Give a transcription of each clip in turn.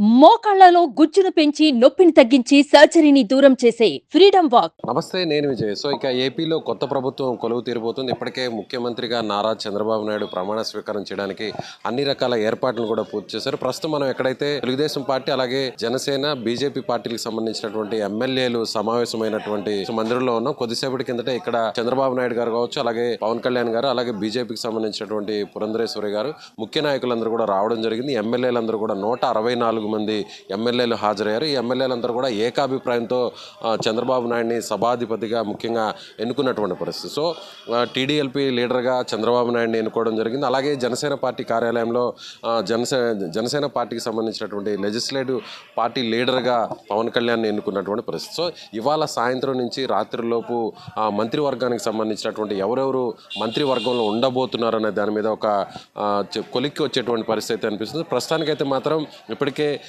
మోకాళ్ళలో గుజ్జును పెంచి నొప్పిని తగ్గించి సర్జరీని దూరం చేసే ఫ్రీడమ్ వాక్. నమస్తే నేను విజయ్. సో ఇక ఏపీలో కొత్త ప్రభుత్వం కొలువు తీరబోతుంది. ఇప్పటికే ముఖ్యమంత్రిగా నారా చంద్రబాబు నాయుడు ప్రమాణ స్వీకారం చేయడానికి అన్ని రకాల ఏర్పాట్లను కూడా పూర్తి చేశారు. ప్రస్తుతం మనం ఎక్కడైతే తెలుగుదేశం పార్టీ అలాగే జనసేన బీజేపీ పార్టీలకు సంబంధించినటువంటి ఎమ్మెల్యేలు సమావేశమైనటువంటి మందిరంలో ఉన్నాం. కొద్దిసేపటి కిందట ఇక్కడ చంద్రబాబు నాయుడు గారు కావచ్చు అలాగే పవన్ కళ్యాణ్ గారు అలాగే బీజేపీకి సంబంధించినటువంటి పురంధరేశ్వరి గారు ముఖ్య నాయకులందరూ కూడా రావడం జరిగింది. ఎమ్మెల్యేలందరూ కూడా నూట అరవై నాలుగు మంది ఎమ్మెల్యేలు హాజరయ్యారు. ఈ ఎమ్మెల్యేలందరూ కూడా ఏకాభిప్రాయంతో చంద్రబాబు నాయుడిని సభాధిపతిగా ముఖ్యంగా ఎన్నుకున్నటువంటి పరిస్థితి. సో టీడీఎల్పీ లీడర్గా చంద్రబాబు నాయుడిని ఎన్నుకోవడం జరిగింది. అలాగే జనసేన పార్టీ కార్యాలయంలో జనసేన జనసేన పార్టీకి సంబంధించినటువంటి లెజిస్లేటివ్ పార్టీ లీడర్గా పవన్ కళ్యాణ్ ఎన్నుకున్నటువంటి పరిస్థితి. సో ఇవాళ సాయంత్రం నుంచి రాత్రిలోపు ఆ, మంత్రివర్గానికి సంబంధించినటువంటి ఎవరెవరు మంత్రివర్గంలో ఉండబోతున్నారు దాని మీద ఒక చె- కొలిక్కి వచ్చేటువంటి పరిస్థితి అనిపిస్తుంది. ప్రస్తుతానికైతే మాత్రం ఇప్పటికే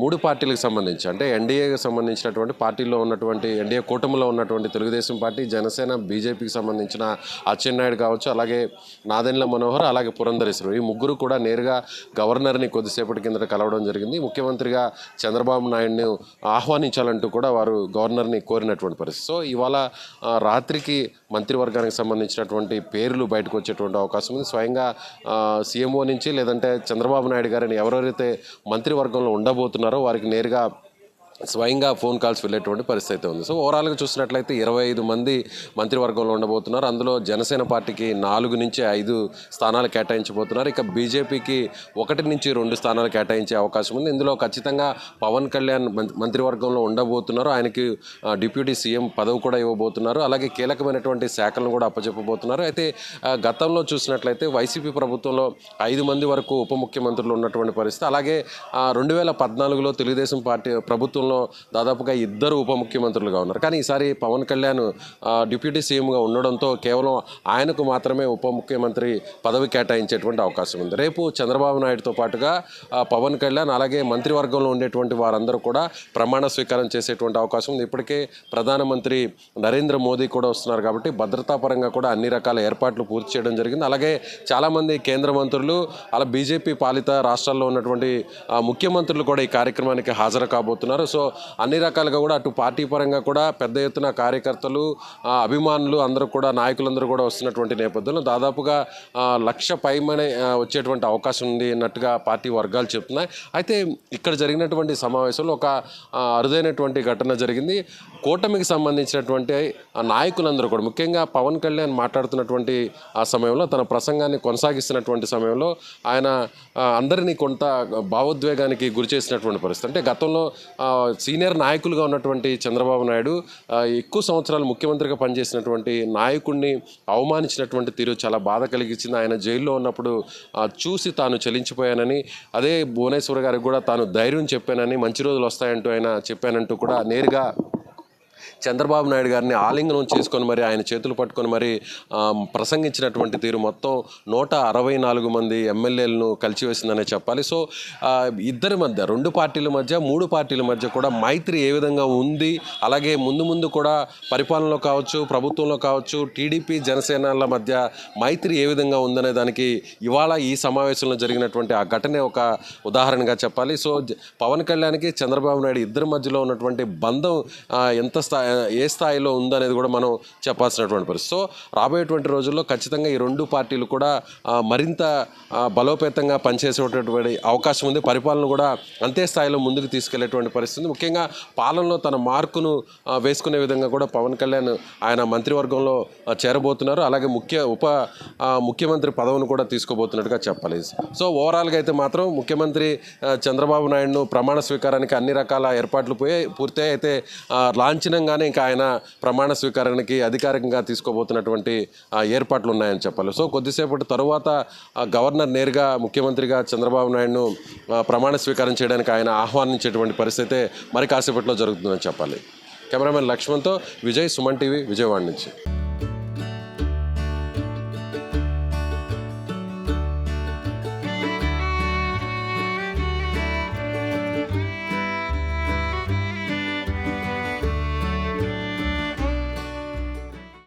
మూడు పార్టీలకు సంబంధించి అంటే ఎన్డీఏకి సంబంధించినటువంటి పార్టీలో ఉన్నటువంటి ఎన్డీఏ కూటమిలో ఉన్నటువంటి తెలుగుదేశం పార్టీ జనసేన బీజేపీకి సంబంధించిన అచ్చెన్నాయుడు కావచ్చు అలాగే నాదెండ్ల మనోహర్ అలాగే పురంధరేశ్వరు. ఈ ముగ్గురు కూడా నేరుగా గవర్నర్ని కొద్దిసేపటి కిందట కలవడం జరిగింది. ముఖ్యమంత్రిగా చంద్రబాబు నాయుడిని ఆహ్వానించాలంటూ కూడా వారు గవర్నర్ని కోరినటువంటి పరిస్థితి. సో ఇవాళ రాత్రికి మంత్రివర్గానికి సంబంధించినటువంటి పేర్లు బయటకు వచ్చేటువంటి అవకాశం ఉంది. స్వయంగా సీఎంఓ నుంచి లేదంటే చంద్రబాబు నాయుడు గారిని ఎవరెవరైతే వర్గంలో ఉండబోతున్నారో వారికి నేరుగా స్వయంగా ఫోన్ కాల్స్ వెళ్ళేటువంటి పరిస్థితి అయితే ఉంది. సో ఓవరాల్గా చూసినట్లయితే ఇరవై ఐదు మంది మంత్రివర్గంలో ఉండబోతున్నారు. అందులో జనసేన పార్టీకి నాలుగు నుంచి ఐదు స్థానాలు కేటాయించబోతున్నారు. ఇక బీజేపీకి ఒకటి నుంచి రెండు స్థానాలు కేటాయించే అవకాశం ఉంది. ఇందులో ఖచ్చితంగా పవన్ కళ్యాణ్ మంత్రివర్గంలో ఉండబోతున్నారు. ఆయనకి డిప్యూటీ సీఎం పదవి కూడా ఇవ్వబోతున్నారు. అలాగే కీలకమైనటువంటి శాఖలను కూడా అప్పచెప్పబోతున్నారు. అయితే గతంలో చూసినట్లయితే వైసీపీ ప్రభుత్వంలో ఐదు మంది వరకు ఉప ముఖ్యమంత్రులు ఉన్నటువంటి పరిస్థితి. అలాగే రెండు వేల పద్నాలుగులో తెలుగుదేశం పార్టీ ప్రభుత్వం గతంలో దాదాపుగా ఇద్దరు ఉప ముఖ్యమంత్రులుగా ఉన్నారు. కానీ ఈసారి పవన్ కళ్యాణ్ డిప్యూటీ సీఎంగా ఉండడంతో కేవలం ఆయనకు మాత్రమే ఉప ముఖ్యమంత్రి పదవి కేటాయించేటువంటి అవకాశం ఉంది. రేపు చంద్రబాబు నాయుడుతో పాటుగా పవన్ కళ్యాణ్ అలాగే మంత్రివర్గంలో ఉండేటువంటి వారందరూ కూడా ప్రమాణ స్వీకారం చేసేటువంటి అవకాశం ఉంది. ఇప్పటికే ప్రధానమంత్రి నరేంద్ర మోదీ కూడా వస్తున్నారు కాబట్టి భద్రతా పరంగా కూడా అన్ని రకాల ఏర్పాట్లు పూర్తి చేయడం జరిగింది. అలాగే చాలామంది కేంద్ర మంత్రులు అలా బీజేపీ పాలిత రాష్ట్రాల్లో ఉన్నటువంటి ముఖ్యమంత్రులు కూడా ఈ కార్యక్రమానికి హాజరు కాబోతున్నారు. సో సో అన్ని రకాలుగా కూడా అటు పార్టీ పరంగా కూడా పెద్ద ఎత్తున కార్యకర్తలు అభిమానులు అందరూ కూడా నాయకులందరూ కూడా వస్తున్నటువంటి నేపథ్యంలో దాదాపుగా లక్ష పైమనే వచ్చేటువంటి అవకాశం ఉంది అన్నట్టుగా పార్టీ వర్గాలు చెప్తున్నాయి. అయితే ఇక్కడ జరిగినటువంటి సమావేశంలో ఒక అరుదైనటువంటి ఘటన జరిగింది. కూటమికి సంబంధించినటువంటి నాయకులందరూ కూడా ముఖ్యంగా పవన్ కళ్యాణ్ మాట్లాడుతున్నటువంటి ఆ సమయంలో తన ప్రసంగాన్ని కొనసాగిస్తున్నటువంటి సమయంలో ఆయన అందరినీ కొంత భావోద్వేగానికి గురి చేసినటువంటి పరిస్థితి. అంటే గతంలో సీనియర్ నాయకులుగా ఉన్నటువంటి చంద్రబాబు నాయుడు ఎక్కువ సంవత్సరాలు ముఖ్యమంత్రిగా పనిచేసినటువంటి నాయకుడిని అవమానించినటువంటి తీరు చాలా బాధ కలిగించింది. ఆయన జైల్లో ఉన్నప్పుడు చూసి తాను చలించిపోయానని అదే భువనేశ్వర్ గారికి కూడా తాను ధైర్యం చెప్పానని మంచి రోజులు వస్తాయంటూ ఆయన చెప్పానంటూ కూడా నేరుగా చంద్రబాబు నాయుడు గారిని ఆలింగనం చేసుకొని మరి ఆయన చేతులు పట్టుకొని మరి ప్రసంగించినటువంటి తీరు మొత్తం నూట అరవై నాలుగు మంది ఎమ్మెల్యేలను కలిసివేసిందనే చెప్పాలి. సో ఇద్దరి మధ్య రెండు పార్టీల మధ్య మూడు పార్టీల మధ్య కూడా మైత్రి ఏ విధంగా ఉంది? అలాగే ముందు ముందు కూడా పరిపాలనలో కావచ్చు ప్రభుత్వంలో కావచ్చు టీడీపీ జనసేనల మధ్య మైత్రి ఏ విధంగా ఉందనే దానికి ఇవాళ ఈ సమావేశంలో జరిగినటువంటి ఆ ఘటనే ఒక ఉదాహరణగా చెప్పాలి. సో పవన్ కళ్యాణ్కి చంద్రబాబు నాయుడు ఇద్దరి మధ్యలో ఉన్నటువంటి బంధం ఎంత స్థాయి ఏ స్థాయిలో ఉందనేది కూడా మనం చెప్పాల్సినటువంటి పరిస్థితి. సో రాబోయేటువంటి రోజుల్లో ఖచ్చితంగా ఈ రెండు పార్టీలు కూడా మరింత బలోపేతంగా పనిచేసేటటువంటి అవకాశం ఉంది. పరిపాలన కూడా అంతే స్థాయిలో ముందుకు తీసుకెళ్ళేటువంటి పరిస్థితి ముఖ్యంగా పాలనలో తన మార్కును వేసుకునే విధంగా కూడా పవన్ కళ్యాణ్ ఆయన మంత్రివర్గంలో చేరబోతున్నారు. అలాగే ముఖ్య ఉప ముఖ్యమంత్రి పదవిని కూడా తీసుకోబోతున్నట్టుగా చెప్పాలి. సో ఓవరాల్గా అయితే మాత్రం ముఖ్యమంత్రి చంద్రబాబు నాయుడును ప్రమాణ స్వీకారానికి అన్ని రకాల ఏర్పాట్లు పోయి పూర్తి అయితే లాంఛన లాంఛనంగానే ఇంకా ఆయన ప్రమాణ స్వీకారానికి అధికారికంగా తీసుకోబోతున్నటువంటి ఏర్పాట్లు ఉన్నాయని చెప్పాలి. సో కొద్దిసేపటి తరువాత ఆ, గవర్నర్ నేరుగా ముఖ్యమంత్రిగా చంద్రబాబు నాయుడును ప్రమాణ స్వీకారం చేయడానికి ఆయన ఆహ్వానించేటువంటి పరిస్థితి మరి కాసేపట్లో జరుగుతుందని చెప్పాలి. కెమెరామెన్ లక్ష్మణ్తో విజయ్ సుమన్ టీవీ విజయవాడ నుంచి.